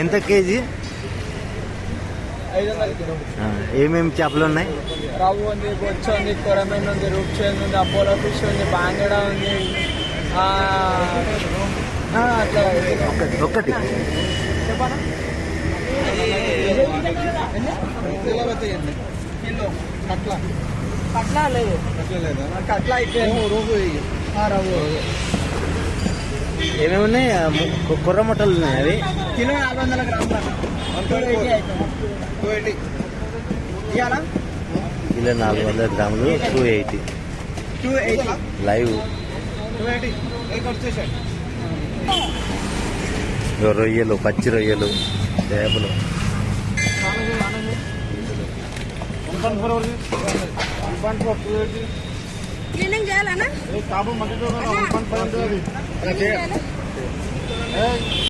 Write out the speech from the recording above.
ఎంత కేజీ? ఏమేమి చేపలు ఉన్నాయి? రవ్వు ఉంది బొచ్చు ఉంది కొరమీన్ ఉంది రూప్చేన్ ఉంది అపోలో ఫిష్ ఉంది బాంగడ ఉంది. అట్లా ఒకటి ఒకటి కిలో కట్ల లేదు. కట్ల ఏమేమి ఉన్నాయి? కుర్ర ముట్టలు ఉన్నాయి అవి. కిలో నాలుగు వందల గ్రాములు. కిలో నాలుగు వందల గ్రాములు two eighty. Two eighty. Live. రొయ్యలు పచ్చి రొయ్యలు చేపలు. క్లీనింగ్ చేయాలన్నా చేయాలి క్లీనింగ్ చేయాలా?